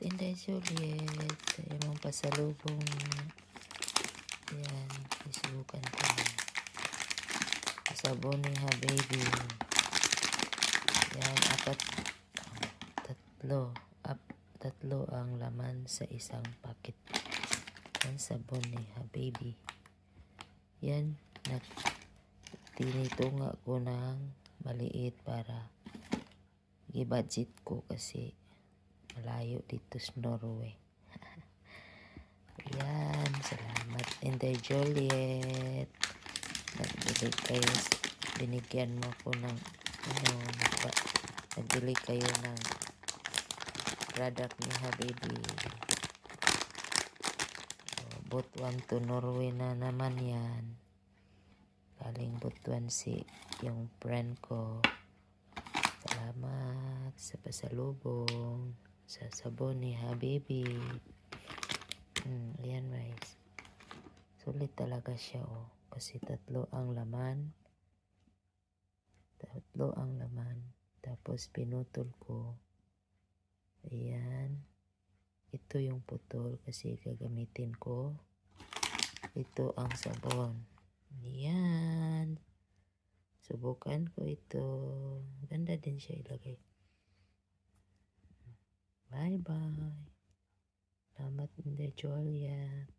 Inday Juliet. Sa imong pasalubong. Yan. Isubukan ko na. Sabon ni ha baby. Yan. Apat. Tatlo. Up, tatlo ang laman sa isang packet. Yan sabon ni ha baby. Yan. Nag, tinitunga ko ng maliit para i-budget ko kasi malayo dito sa Norway. Yan, salamat. Inday Juliet. Nagbili kayo, binigyan mo ko ng, ano, nagba- nagbili kayo ng product ni Habibi. Oh, Butuan to Norway na naman yan. Galing Butuan si yung friend ko. Salamat sa pasalubong. Sa sabon ni Habibi. Hmm, ayan guys. Sulit talaga siya oh. Kasi tatlo ang laman. Tatlo ang laman. Tapos pinutol ko. Ayan. Ito yung putol kasi gagamitin ko. Ito ang sabon. Ayan. Subukan ko ito. Ganda din siya ilagay. Bye-bye. Salamat, Inday Juliet.